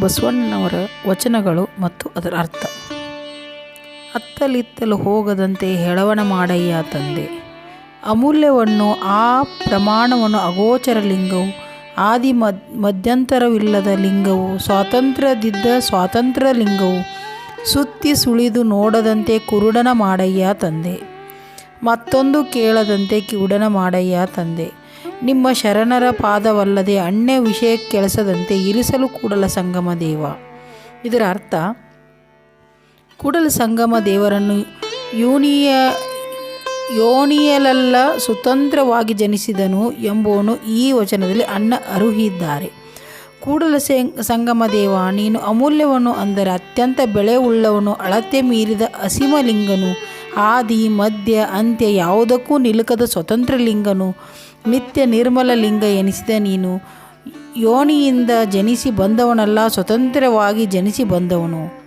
ಬಸವಣ್ಣನವರ ವಚನಗಳು ಮತ್ತು ಅದರ ಅರ್ಥ. ಅತ್ತಲಿತ್ತಲು ಹೋಗದಂತೆ ಹೆಳವಣ ಮಾಡಯ್ಯ ತಂದೆ. ಅಮೂಲ್ಯವನ್ನು ಆ ಪ್ರಮಾಣವನ್ನು ಅಗೋಚರ ಲಿಂಗವು, ಆದಿ ಮದ್, ಮಧ್ಯಂತರವಿಲ್ಲದ ಲಿಂಗವು, ಸ್ವಾತಂತ್ರ್ಯದಿದ್ದ ಸ್ವಾತಂತ್ರ್ಯ ಲಿಂಗವು ಸುತ್ತಿ ಸುಳಿದು ನೋಡದಂತೆ ಕುರುಡನ ಮಾಡಯ್ಯ ತಂದೆ. ಮತ್ತೊಂದು ಕೇಳದಂತೆ ಕಿವುಡನ ಮಾಡಯ್ಯ ತಂದೆ. ನಿಮ್ಮ ಶರಣರ ಪಾದವಲ್ಲದೆ ಅಣ್ಣೆ ವಿಷಯ ಕೆಲಸದಂತೆ ಇರಿಸಲು ಕೂಡಲ ಸಂಗಮ ದೇವ. ಇದರ ಅರ್ಥ, ಕೂಡಲ ಸಂಗಮ ದೇವರನ್ನು ಯೋನಿಯ, ಯೋನಿಯಲೆಲ್ಲ ಸ್ವತಂತ್ರವಾಗಿ ಜನಿಸಿದನು ಎಂಬುವನು ಈ ವಚನದಲ್ಲಿ ಅಣ್ಣ ಅರುಹಿದ್ದಾರೆ. ಕೂಡಲ ಸಂಗಮ ದೇವ, ನೀನು ಅಮೂಲ್ಯವನ್ನು ಅಂದರೆ ಅತ್ಯಂತ ಬೆಳೆ ಉಳ್ಳವನು ಅಳತೆ ಮೀರಿದ ಅಸೀಮಲಿಂಗನು, ಆದಿ, ಮಧ್ಯ, ಅಂತ್ಯ ಯಾವುದಕ್ಕೂ ನಿಲುಕದ ಸ್ವತಂತ್ರ ಲಿಂಗನು ನಿತ್ಯ ನಿರ್ಮಲ ಲಿಂಗ ಎನಿಸಿದ ನೀನು. ಯೋನಿಯಿಂದ ಜನಿಸಿ ಬಂದವನಲ್ಲ, ಸ್ವತಂತ್ರವಾಗಿ ಜನಿಸಿ ಬಂದವನು.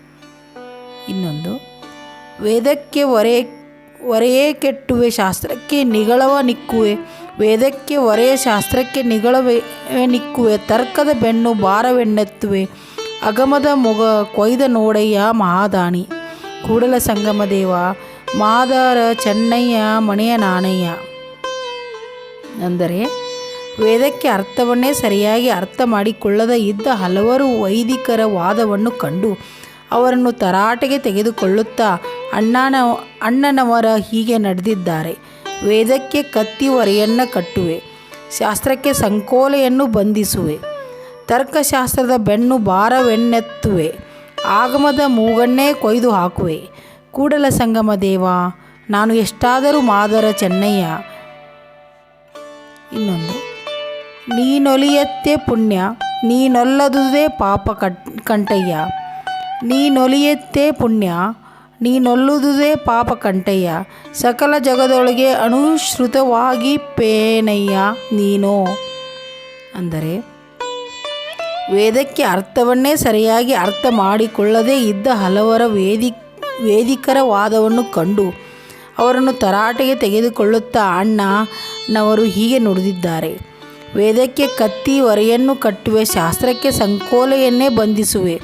ಇನ್ನೊಂದು, ವೇದಕ್ಕೆ ಹೊರೆ ಹೊರೆಯೇ ಕೆಟ್ಟುವೆ, ಶಾಸ್ತ್ರಕ್ಕೆ ನಿಗಳವ ನಿಕ್ಕುವೆ, ವೇದಕ್ಕೆ ಹೊರೆಯ ಶಾಸ್ತ್ರಕ್ಕೆ ನಿಗಳವೇ ನಿಕ್ಕುವೆ, ತರ್ಕದ ಬೆನ್ನು ಭಾರವೆಣ್ಣೆತ್ತುವೆ, ಅಗಮದ ಮೊಗ ಕೊಯ್ದ ನೋಡಯ್ಯ ಮಹಾದಾಣಿ. ಕೂಡಲ ಸಂಗಮ ದೇವ, ಮಾದಾರ ಚೆನ್ನಯ್ಯ ಮಣೆಯ ನಾಣಯ್ಯ. ಅಂದರೆ ವೇದಕ್ಕೆ ಅರ್ಥವನ್ನೇ ಸರಿಯಾಗಿ ಅರ್ಥ ಮಾಡಿಕೊಳ್ಳದ ಇದ್ದ ಹಲವರು ವೈದಿಕರ ವಾದವನ್ನು ಕಂಡು ಅವರನ್ನು ತರಾಟೆಗೆ ತೆಗೆದುಕೊಳ್ಳುತ್ತಾ ಅಣ್ಣನ ಅಣ್ಣನವರ ಹೀಗೆ ನಡೆದಿದ್ದಾರೆ. ವೇದಕ್ಕೆ ಕತ್ತಿ ಒರೆಯನ್ನು ಕಟ್ಟುವೆ, ಶಾಸ್ತ್ರಕ್ಕೆ ಸಂಕೋಲೆಯನ್ನು ಬಂಧಿಸುವೆ, ತರ್ಕಶಾಸ್ತ್ರದ ಬೆನ್ನು ಭಾರವೆನ್ನೆತ್ತುವೆ, ಆಗಮದ ಮೂಗನ್ನೇ ಕೊಯ್ದು ಹಾಕುವೆ. ಕೂಡಲ ಸಂಗಮ ದೇವ, ನಾನು ಎಷ್ಟಾದರೂ ಮಾದರ ಚೆನ್ನಯ್ಯ ಇನ್ನೊಂದು. ನೀನೊಲಿಯತ್ತೆ ಪುಣ್ಯ, ನೀನೊಲ್ಲದುದೇ ಪಾಪ ಕಟ್ ಕಂಟಯ್ಯ ನೀನೊಲಿಯತ್ತೆ ಪುಣ್ಯ, ನೀನೊಲ್ಲುದುದೇ ಪಾಪ ಕಂಟಯ್ಯ ಸಕಲ ಜಗದೊಳಗೆ ಅನುಶ್ರುತವಾಗಿ ಪೇನಯ್ಯ ನೀನೋ. ಅಂದರೆ, ವೇದಕ್ಕೆ ಅರ್ಥವನ್ನೇ ಸರಿಯಾಗಿ ಅರ್ಥ ಮಾಡಿಕೊಳ್ಳದೇ ಇದ್ದ ಹಲವರ ವೇದಿ, ವೇದಿಕರ ವಾದವನ್ನು ಕಂಡು ಅವರನ್ನು ತರಾಟೆಗೆ ತೆಗೆದುಕೊಳ್ಳುತ್ತಾ ಅಣ್ಣನವರು ಹೀಗೆ ನುಡಿದಿದ್ದಾರೆ. ವೇದಕ್ಕೆ ಕತ್ತಿ ಹೊರೆಯನ್ನು ಕಟ್ಟುವೆ, ಶಾಸ್ತ್ರಕ್ಕೆ ಸಂಕೋಲೆಯನ್ನೇ ಬಂಧಿಸುವೆ.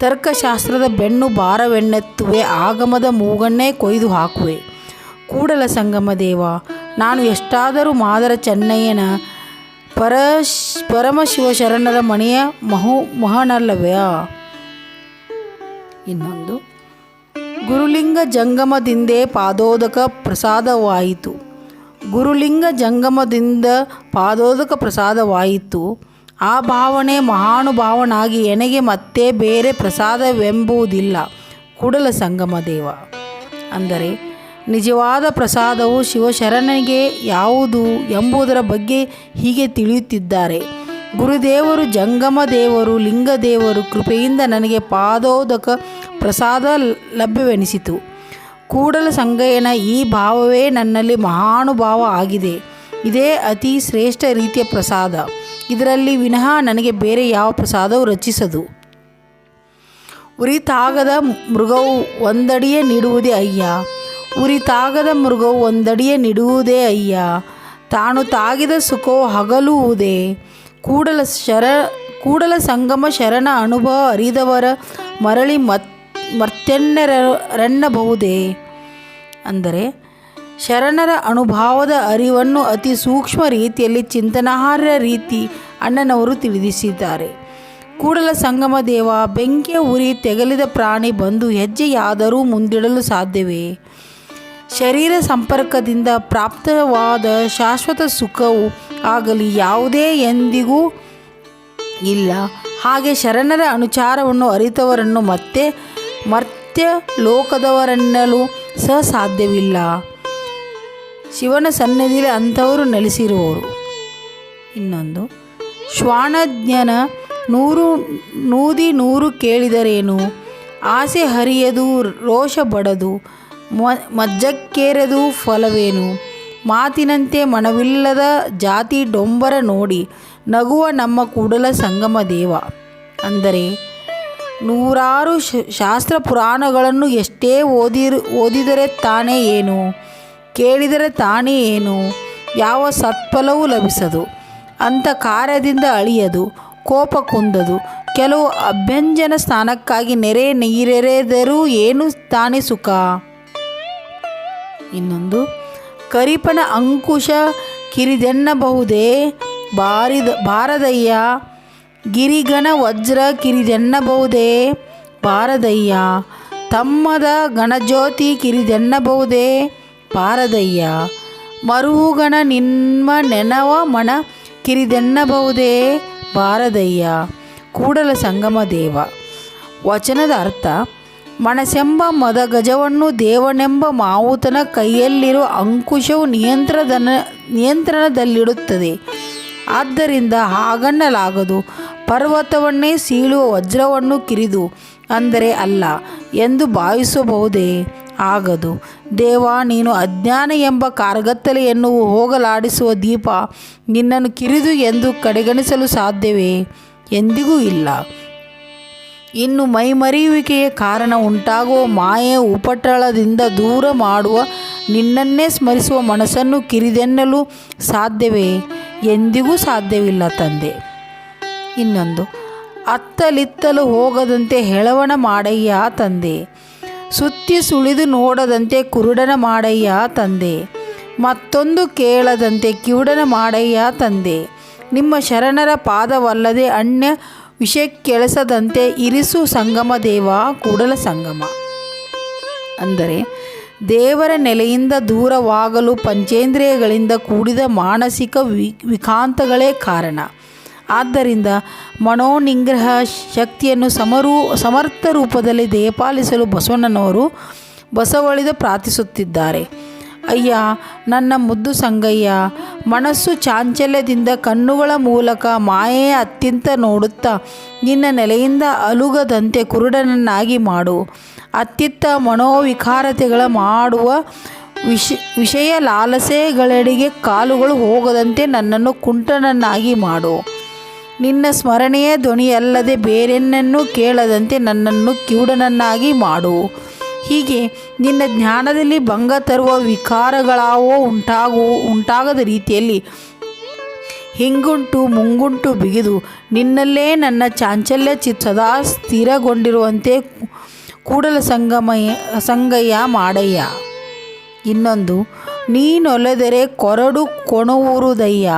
ತರ್ಕಶಾಸ್ತ್ರದ ಬೆನ್ನು ಭಾರವೆನ್ನೆತ್ತುವೆ, ಆಗಮದ ಮೂಗನ್ನೇ ಕೊಯ್ದು ಹಾಕುವೆ. ಕೂಡಲ ಸಂಗಮ ದೇವ, ನಾನು ಎಷ್ಟಾದರೂ ಮಾದರ ಚೆನ್ನಯ್ಯನ ಪರಶ್ ಪರಮಶಿವ ಶರಣರ ಮನೆಯ ಮಹು ಮಹನಲ್ಲವ್ಯ ಇನ್ನೊಂದು. ಗುರುಲಿಂಗ ಜಂಗಮದಿಂದೇ ಪಾದೋದಕ ಪ್ರಸಾದವಾಯಿತು. ಗುರುಲಿಂಗ ಜಂಗಮದಿಂದ ಪಾದೋದಕ ಪ್ರಸಾದವಾಯಿತು. ಆ ಭಾವನೆ ಮಹಾನುಭಾವನಾಗಿ ಎನಗೆ ಮತ್ತೆ ಬೇರೆ ಪ್ರಸಾದವೆಂಬುವುದಿಲ್ಲ. ಕೂಡಲ ಸಂಗಮ ದೇವ. ಅಂದರೆ, ನಿಜವಾದ ಪ್ರಸಾದವು ಶಿವಶರಣನಿಗೆ ಯಾವುದು ಎಂಬುದರ ಬಗ್ಗೆ ಹೀಗೆ ತಿಳಿಯುತ್ತಿದ್ದಾರೆ. ಗುರುದೇವರು ಜಂಗಮ ದೇವರು ಲಿಂಗದೇವರು ಕೃಪೆಯಿಂದ ನನಗೆ ಪಾದೋದಕ ಪ್ರಸಾದ ಲಭ್ಯವೆನಿಸಿತು. ಕೂಡಲ ಸಂಗಯ್ಯನ ಈ ಭಾವವೇ ನನ್ನಲ್ಲಿ ಮಹಾನುಭಾವ ಆಗಿದೆ. ಇದೇ ಅತಿ ಶ್ರೇಷ್ಠ ರೀತಿಯ ಪ್ರಸಾದ. ಇದರಲ್ಲಿ ವಿನಃ ನನಗೆ ಬೇರೆ ಯಾವ ಪ್ರಸಾದವೂ ರಚಿಸದು. ಉರಿತಾಗದ ಮೃಗವು ಒಂದಡಿಯೇ ನೀಡುವುದೇ ಅಯ್ಯ. ಉರಿತಾಗದ ಮೃಗವು ಒಂದಡಿಯೇ ನೀಡುವುದೇ ಅಯ್ಯ. ತಾನು ತಾಗಿದ ಸುಖವು ಹಗಲುವುದೇ. ಕೂಡಲ ಶರ, ಕೂಡಲ ಸಂಗಮ ಶರಣ ಅನುಭವ ಅರಿದವರ ಮರಳಿ ಮತ್ ಮರ್ತೆನ್ನರನ್ನಬಹುದೇ ಅಂದರೆ ಶರಣರ ಅನುಭಾವದ ಅರಿವನ್ನು ಅತಿ ಸೂಕ್ಷ್ಮ ರೀತಿಯಲ್ಲಿ ಚಿಂತನಾರ್ಹ ರೀತಿ ಅಣ್ಣನವರು ತಿಳಿಸಿದ್ದಾರೆ ಕೂಡಲ ಸಂಗಮ ದೇವ, ಬೆಂಕಿಯ ಉರಿ ತೆಗಲಿದ ಪ್ರಾಣಿ ಬಂದು ಹೆಜ್ಜೆಯಾದರೂ ಮುಂದಿಡಲು ಸಾಧ್ಯವೇ? ಶರೀರ ಸಂಪರ್ಕದಿಂದ ಪ್ರಾಪ್ತವಾದ ಶಾಶ್ವತ ಸುಖವು ಆಗಲಿ ಯಾವುದೇ ಎಂದಿಗೂ ಇಲ್ಲ. ಹಾಗೆ ಶರಣರ ಅನುಚಾರವನ್ನು ಅರಿತವರನ್ನು ಮತ್ತೆ ಮರ್ತ್ಯ ಲೋಕದವರೆನ್ನಲು ಸಹ ಸಾಧ್ಯವಿಲ್ಲ ಶಿವನ ಸನ್ನಿಧಿಯಲ್ಲಿ ಅಂಥವರು ನೆಲೆಸಿರುವವರು. ಇನ್ನೊಂದು, ಶ್ವಾನಜ್ಞನ ನೂರು, ನೂದಿ ನೂರು ಕೇಳಿದರೇನು? ಆಸೆ ಹರಿಯದು, ರೋಷ ಬಡದು ಮಜ್ಜಕ್ಕೇರದು ಫಲವೇನು? ಮಾತಿನಂತೆ ಮನವಿಲ್ಲದ ಜಾತಿ ಡೊಂಬರ ನೋಡಿ ನಗುವ ನಮ್ಮ ಕೂಡಲ ಸಂಗಮ ದೇವ. ಅಂದರೆ ನೂರಾರು ಶಾಸ್ತ್ರ ಪುರಾಣಗಳನ್ನು ಎಷ್ಟೇ ಓದಿರು, ಓದಿದರೆ ತಾನೇ ಏನು? ಕೇಳಿದರೆ ತಾನೇ ಏನು? ಯಾವ ಸತ್ಫಲವೂ ಲಭಿಸದು. ಅಂಥ ಕಾರ್ಯದಿಂದ ಅಳಿಯದು, ಕೋಪ ಕುಂದದು. ಕೆಲವು ಅಭ್ಯಂಜನ ಸ್ಥಾನಕ್ಕಾಗಿ ನೆರೆ ನೀರೆರೆದರೂ ಏನು ತಾನೇ ಸುಖ? ಇನ್ನೊಂದು, ಕರಿಪನ ಅಂಕುಶ ಕಿರಿದೆನ್ನಬಹುದೇ? ಬಾರಿದ, ಬಾರದಯ್ಯ? ಗಿರಿಗಣ ವಜ್ರ ಕಿರಿದೆನ್ನಬಹುದೇ? ಪಾರದಯ್ಯ, ತಮ್ಮದ ಗಣಜ್ಯೋತಿ ಕಿರಿದೆನ್ನಬಹುದೇ? ಪಾರದಯ್ಯ, ಮರುಹುಗಣ ನಿಮ್ಮ ನೆನವ ಮಣ ಕಿರಿದೆನ್ನಬಹುದೇ? ಪಾರದಯ್ಯ, ಕೂಡಲ ಸಂಗಮ ದೇವ. ವಚನದ ಅರ್ಥ, ಮನಸೆಂಬ ಮದ ಗಜವನ್ನು ದೇವನೆಂಬ ಮಾವುತನ ಕೈಯಲ್ಲಿರುವ ಅಂಕುಶವು ನಿಯಂತ್ರಣದ ನಿಯಂತ್ರಣದಲ್ಲಿಡುತ್ತದೆ. ಆದ್ದರಿಂದ ಹಾಗನ್ನಲಾಗದು. ಪರ್ವತವನ್ನೇ ಸೀಳುವ ವಜ್ರವನ್ನು ಕಿರಿದು ಅಂದರೆ ಅಲ್ಲ ಎಂದು ಭಾವಿಸಬಹುದೇ? ಆಗದು. ದೇವ, ನೀನು ಅಜ್ಞಾನ ಎಂಬ ಕಾರ್ಗತ್ತಲೆಯನ್ನು ಹೋಗಲಾಡಿಸುವ ದೀಪ ನಿನ್ನನ್ನು ಕಿರಿದು ಎಂದು ಕಡೆಗಣಿಸಲು ಸಾಧ್ಯವೇ? ಎಂದಿಗೂ ಇಲ್ಲ. ಇನ್ನು ಮೈಮರೆಯುವಿಕೆಯ ಕಾರಣ ಉಂಟಾಗುವ ಮಾಯೆಯ ಉಪಟಳದಿಂದ ದೂರ ಮಾಡುವ ನಿನ್ನನ್ನೇ ಸ್ಮರಿಸುವ ಮನಸ್ಸನ್ನು ಕಿರಿದೆನ್ನಲು ಸಾಧ್ಯವೇ? ಎಂದಿಗೂ ಸಾಧ್ಯವಿಲ್ಲ ತಂದೆ. ಇನ್ನೊಂದು, ಅತ್ತಲಿತ್ತಲು ಹೋಗದಂತೆ ಹೆಳವಣ ಮಾಡಯ್ಯ ತಂದೆ. ಸುತ್ತಿ ಸುಳಿದು ನೋಡದಂತೆ ಕುರುಡನ ಮಾಡಯ್ಯ ತಂದೆ. ಮತ್ತೊಂದು ಕೇಳದಂತೆ ಕಿವುಡನ ಮಾಡಯ್ಯ ತಂದೆ. ನಿಮ್ಮ ಶರಣರ ಪಾದವಲ್ಲದೆ ಅನ್ಯ ಕೆಳಸದಂತೆ ಇರಿಸು ಸಂಗಮ ದೇವ, ಕೂಡಲ ಸಂಗಮ. ಅಂದರೆ, ದೇವರ ನೆಲೆಯಿಂದ ದೂರವಾಗಲು ಪಂಚೇಂದ್ರಿಯಗಳಿಂದ ಕೂಡಿದ ಮಾನಸಿಕ ವಿ ವಿಕಾಂತಗಳೇ ಕಾರಣ. ಆದ್ದರಿಂದ ಮನೋನಿಗ್ರಹ ಶಕ್ತಿಯನ್ನು ಸಮರೂ ಸಮರ್ಥ ರೂಪದಲ್ಲಿ ದಯಪಾಲಿಸಲು ಬಸವಣ್ಣನವರು ಬಸವಳಿದ ಪ್ರಾರ್ಥಿಸುತ್ತಿದ್ದಾರೆ. ಅಯ್ಯ, ನನ್ನ ಮುದ್ದು ಸಂಗಯ್ಯ, ಮನಸ್ಸು ಚಾಂಚಲ್ಯದಿಂದ ಕಣ್ಣುಗಳ ಮೂಲಕ ಮಾಯೆಯ ಅತ್ಯಂತ ನೋಡುತ್ತಾ, ನಿನ್ನ ನೆಲೆಯಿಂದ ಅಲುಗದಂತೆ ಕುರುಡನನ್ನಾಗಿ ಮಾಡು. ಅತ್ತಿತ್ತ ಮನೋವಿಕಾರತೆಗಳ ಮಾಡುವ ವಿಷ, ವಿಷಯ ಲಾಲಸೆಗಳೆಡೆಗೆ ಕಾಲುಗಳು ಹೋಗದಂತೆ ನನ್ನನ್ನು ಕುಂಟನನ್ನಾಗಿ ಮಾಡು. ನಿನ್ನ ಸ್ಮರಣೆಯ ಧ್ವನಿಯಲ್ಲದೆ ಬೇರೆನ್ನನ್ನೂ ಕೇಳದಂತೆ ನನ್ನನ್ನು ಕಿವುಡನನ್ನಾಗಿ ಮಾಡು. ಹೀಗೆ ನಿನ್ನ ಜ್ಞಾನದಲ್ಲಿ ಭಂಗ ತರುವ ವಿಕಾರಗಳಾವೋ ಉಂಟಾಗುವ ಉಂಟಾಗದ ರೀತಿಯಲ್ಲಿ ಹಿಂಗುಂಟು ಮುಂಗುಂಟು ಬಿಗಿದು ನಿನ್ನಲ್ಲೇ ನನ್ನ ಚಾಂಚಲ್ಯ ಚಿತ್ರದ ಸ್ಥಿರಗೊಂಡಿರುವಂತೆ ಕೂಡಲ ಸಂಗಮಯ, ಸಂಗಯ್ಯ ಮಾಡಯ್ಯ. ಇನ್ನೊಂದು ನೀನೊಲೆದರೆ ಕೊರಡು ಕೊಣುವುರುದಯ್ಯ.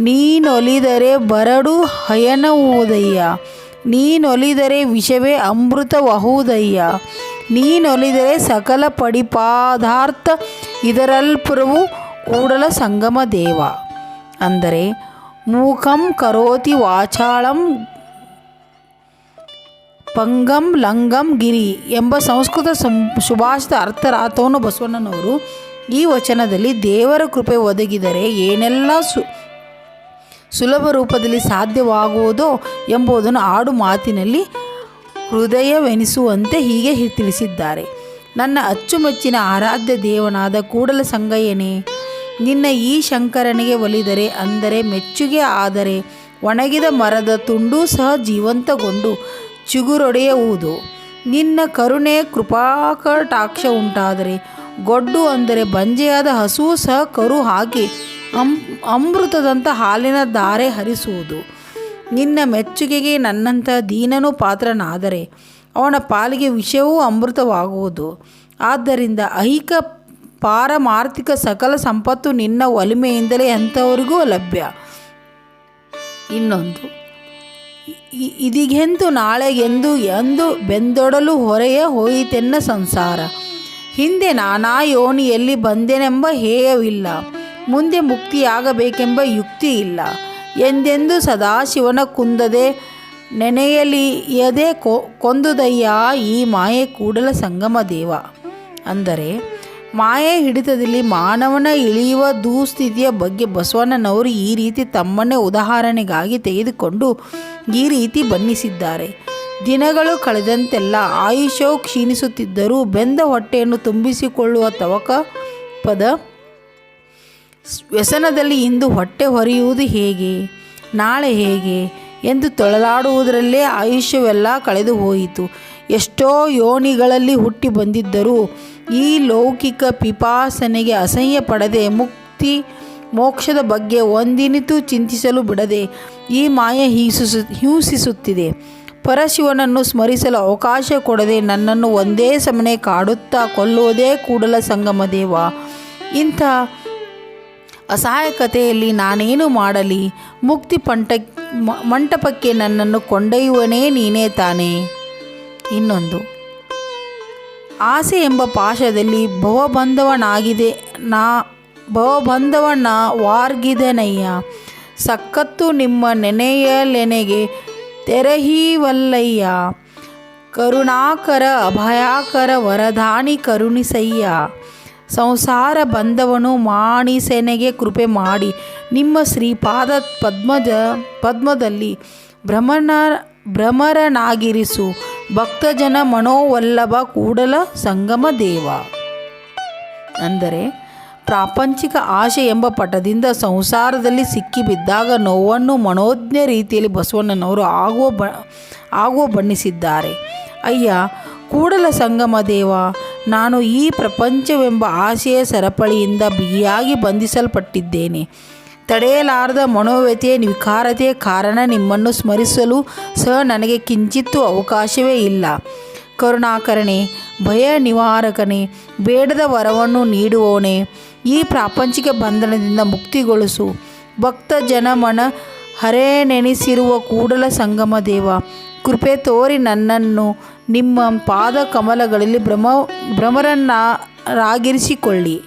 ನೀನೊಲಿದರೆ ಬರಡು ಹಯನವುದಯ್ಯ. ನೀನೊಲಿದರೆ ವಿಷವೇ ಅಮೃತವಹುದಯ್ಯ. ನೀನೊಲಿದರೆ ಸಕಲ ಪಡಿಪಾದಾರ್ಥ ಇದರಲ್ಪುರವು ಕೂಡಲ ಸಂಗಮ ದೇವ. ಅಂದರೆ ಮೂಕಂ ಕರೋತಿ ವಾಚಾಳಂ ಪಂಗಂ ಲಂಗಂ ಗಿರಿ ಎಂಬ ಸಂಸ್ಕೃತ ಸಂ ಸುಭಾಷಿತ ಅರ್ಥರಾಥವನ್ನು ಬಸವಣ್ಣನವರು ಈ ವಚನದಲ್ಲಿ ದೇವರ ಕೃಪೆ ಒದಗಿದರೆ ಏನೆಲ್ಲ ಸು, ಸುಲಭ ರೂಪದಲ್ಲಿ ಸಾಧ್ಯವಾಗುವುದೋ ಎಂಬುದನ್ನು ಆಡು ಮಾತಿನಲ್ಲಿ ಹೃದಯವೆನಿಸುವಂತೆ ಹೀಗೆ ತಿಳಿಸಿದ್ದಾರೆ. ನನ್ನ ಅಚ್ಚುಮೆಚ್ಚಿನ ಆರಾಧ್ಯ ದೇವನಾದ ಕೂಡಲ ಸಂಗಯ್ಯನೇ, ನಿನ್ನ ಈ ಶಂಕರನಿಗೆ ಒಲಿದರೆ ಅಂದರೆ ಮೆಚ್ಚುಗೆ ಆದರೆ ಒಣಗಿದ ಮರದ ತುಂಡು ಸಹ ಜೀವಂತಗೊಂಡು ಚಿಗುರೊಡೆಯುವುದು. ನಿನ್ನ ಕರುಣೆ ಕೃಪಾಕಟಾಕ್ಷ ಉಂಟಾದರೆ ಗೊಡ್ಡು ಅಂದರೆ ಬಂಜೆಯಾದ ಹಸುವು ಸಹ ಕರು ಹಾಕಿ ಅಂ ಅಮೃತದಂಥ ಹಾಲಿನ ಧಾರೆ ಹರಿಸುವುದು. ನಿನ್ನ ಮೆಚ್ಚುಗೆಗೆ ನನ್ನಂಥ ದೀನನು ಪಾತ್ರನಾದರೆ, ಅವನ ಪಾಲಿಗೆ ವಿಷಯವೂ ಅಮೃತವಾಗುವುದು. ಆದ್ದರಿಂದ ಐಹಿಕ ಪಾರಮಾರ್ಥಿಕ ಸಕಲ ಸಂಪತ್ತು ನಿನ್ನ ಒಲಿಮೆಯಿಂದಲೇ ಅಂಥವರಿಗೂ ಲಭ್ಯ. ಇನ್ನೊಂದು ಇದಿಗೆಂದು ನಾಳೆಗೆಂದು ಎಂದು ಬೆಂದೊಡಲು ಹೊರೆಯ ಹೋಯಿತೆನ್ನ ಸಂಸಾರ. ಹಿಂದೆ ನಾನಾ ಯೋನಿಯಲ್ಲಿ ಬಂದೆನೆಂಬ ಹೇಯವಿಲ್ಲ. ಮುಂದೆ ಮುಕ್ತಿಯಾಗಬೇಕೆಂಬ ಯುಕ್ತಿ ಇಲ್ಲ ಎಂದೆಂದು ಸದಾಶಿವನ ಕುಂದದೆ ನೆನೆಯಲಿಯದೆ ಕೊ, ಕೊಂದುದಯ್ಯ ಈ ಮಾಯೆ ಕೂಡಲ ಸಂಗಮ ದೇವ. ಅಂದರೆ, ಮಾಯೆ ಹಿಡಿತದಲ್ಲಿ ಮಾನವನ ಇಳಿಯುವ ದುಸ್ಥಿತಿಯ ಬಗ್ಗೆ ಬಸವಣ್ಣನವರು ಈ ರೀತಿ ತಮ್ಮನ್ನೇ ಉದಾಹರಣೆಗಾಗಿ ತೆಗೆದುಕೊಂಡು ಈ ರೀತಿ ಬಣ್ಣಿಸಿದ್ದಾರೆ. ದಿನಗಳು ಕಳೆದಂತೆಲ್ಲ ಆಯುಷ್ಯವು ಕ್ಷೀಣಿಸುತ್ತಿದ್ದರೂ ಬೆಂದ ಹೊಟ್ಟೆಯನ್ನು ತುಂಬಿಸಿಕೊಳ್ಳುವ ತವಕ ಪದ ವ್ಯಸನದಲ್ಲಿ ಇಂದು ಹೊಟ್ಟೆ ಹೊರೆಯುವುದು ಹೇಗೆ, ನಾಳೆ ಹೇಗೆ ಎಂದು ತೊಳಲಾಡುವುದರಲ್ಲೇ ಆಯುಷ್ಯವೆಲ್ಲ ಕಳೆದು ಹೋಯಿತು ಎಷ್ಟೋ ಯೋನಿಗಳಲ್ಲಿ ಹುಟ್ಟಿ ಬಂದಿದ್ದರೂ ಈ ಲೌಕಿಕ ಪಿಪಾಸನೆಗೆ ಅಸಹ್ಯ ಪಡದೆ ಮುಕ್ತಿ ಮೋಕ್ಷದ ಬಗ್ಗೆ ಒಂದಿನಿತೂ ಚಿಂತಿಸಲು ಬಿಡದೆ ಈ ಮಾಯ ಹಿಂಸಿಸು, ಹಿಂಸಿಸುತ್ತಿದೆ. ಪರಶಿವನನ್ನು ಸ್ಮರಿಸಲು ಅವಕಾಶ ಕೊಡದೆ ನನ್ನನ್ನು ಒಂದೇ ಸಮನೆ ಕಾಡುತ್ತಾ ಕೊಲ್ಲುವುದೇ ಕೂಡಲ ಸಂಗಮ ದೇವ. ಇಂಥ ಅಸಹಾಯಕತೆಯಲ್ಲಿ ನಾನೇನು ಮಾಡಲಿ? ಮುಕ್ತಿ ಪಂಟ, ಮಂಟಪಕ್ಕೆ ನನ್ನನ್ನು ಕೊಂಡೊಯ್ಯುವನೇ ನೀನೇ ತಾನೇ? ಇನ್ನೊಂದು. ಆಸೆ ಎಂಬ ಪಾಶದಲ್ಲಿ ಭವಬಂಧವನಾಗಿದೆ, ನಾ, ಭವಬಂಧವನ ವಾರ್ಗಿದನಯ್ಯ. ಸಕ್ಕತ್ತು ನಿಮ್ಮ ನೆನೆಯಲೆನೆಗೆ ತೆರಹೀವಲ್ಲಯ್ಯ. ಕರುಣಾಕರ, ಅಭಯಾಕರ, ವರದಾನಿ ಕರುಣಿಸಯ್ಯ. ಸಂಸಾರ ಬಂದವನು ಮಾಣಿಸೆನೆಗೆ ಕೃಪೆ ಮಾಡಿ. ನಿಮ್ಮ ಶ್ರೀಪಾದ ಪದ್ಮಜ, ಪದ್ಮದಲ್ಲಿ ಭ್ರಮಣ, ಭ್ರಮರನಾಗಿರಿಸು. ಭಕ್ತಜನ ಮನೋವಲ್ಲಭ ಕೂಡಲ ಸಂಗಮ ದೇವ. ಅಂದರೆ ಪ್ರಾಪಂಚಿಕ ಆಶೆ ಎಂಬ ಪಟದಿಂದ ಸಂಸಾರದಲ್ಲಿ ಸಿಕ್ಕಿಬಿದ್ದಾಗ ನೋವನ್ನು ಮನೋಜ್ಞ ರೀತಿಯಲ್ಲಿ ಬಸವಣ್ಣನವರು ಆಗುವ ಬ ಆಗುವ ಬಣ್ಣಿಸಿದ್ದಾರೆ. ಅಯ್ಯ, ಕೂಡಲ ಸಂಗಮ ದೇವ, ನಾನು ಈ ಪ್ರಪಂಚವೆಂಬ ಆಶೆಯ ಸರಪಳಿಯಿಂದ ಬಿಗಿಯಾಗಿ ಬಂಧಿಸಲ್ಪಟ್ಟಿದ್ದೇನೆ. ತಡೆಯಲಾರದ ಮನೋವ್ಯತೆಯ ವಿಕಾರತೆಯ ಕಾರಣ ನಿಮ್ಮನ್ನು ಸ್ಮರಿಸಲು ಸಹ ನನಗೆ ಕಿಂಚಿತ್ತೂ ಅವಕಾಶವೇ ಇಲ್ಲ. ಕರುಣಾಕರಣೆ, ಭಯ ನಿವಾರಕನೇ, ಬೇಡದ ವರವನ್ನು ನೀಡುವವನೇ ಈ ಪ್ರಾಪಂಚಿಕ ಬಂಧನದಿಂದ ಮುಕ್ತಿಗೊಳಿಸು. ಭಕ್ತ ಜನಮನ ಹರೇ ನೆನೆಸಿರುವ ಕೂಡಲ ಸಂಗಮ ದೇವ, ಕೃಪೆ ತೋರಿ ನನ್ನನ್ನು ನಿಮ್ಮ ಪಾದ ಕಮಲಗಳಲ್ಲಿ ಭ್ರಮ ಭ್ರಮರನ್ನಾಗಿರಿಸಿಕೊಳ್ಳಿ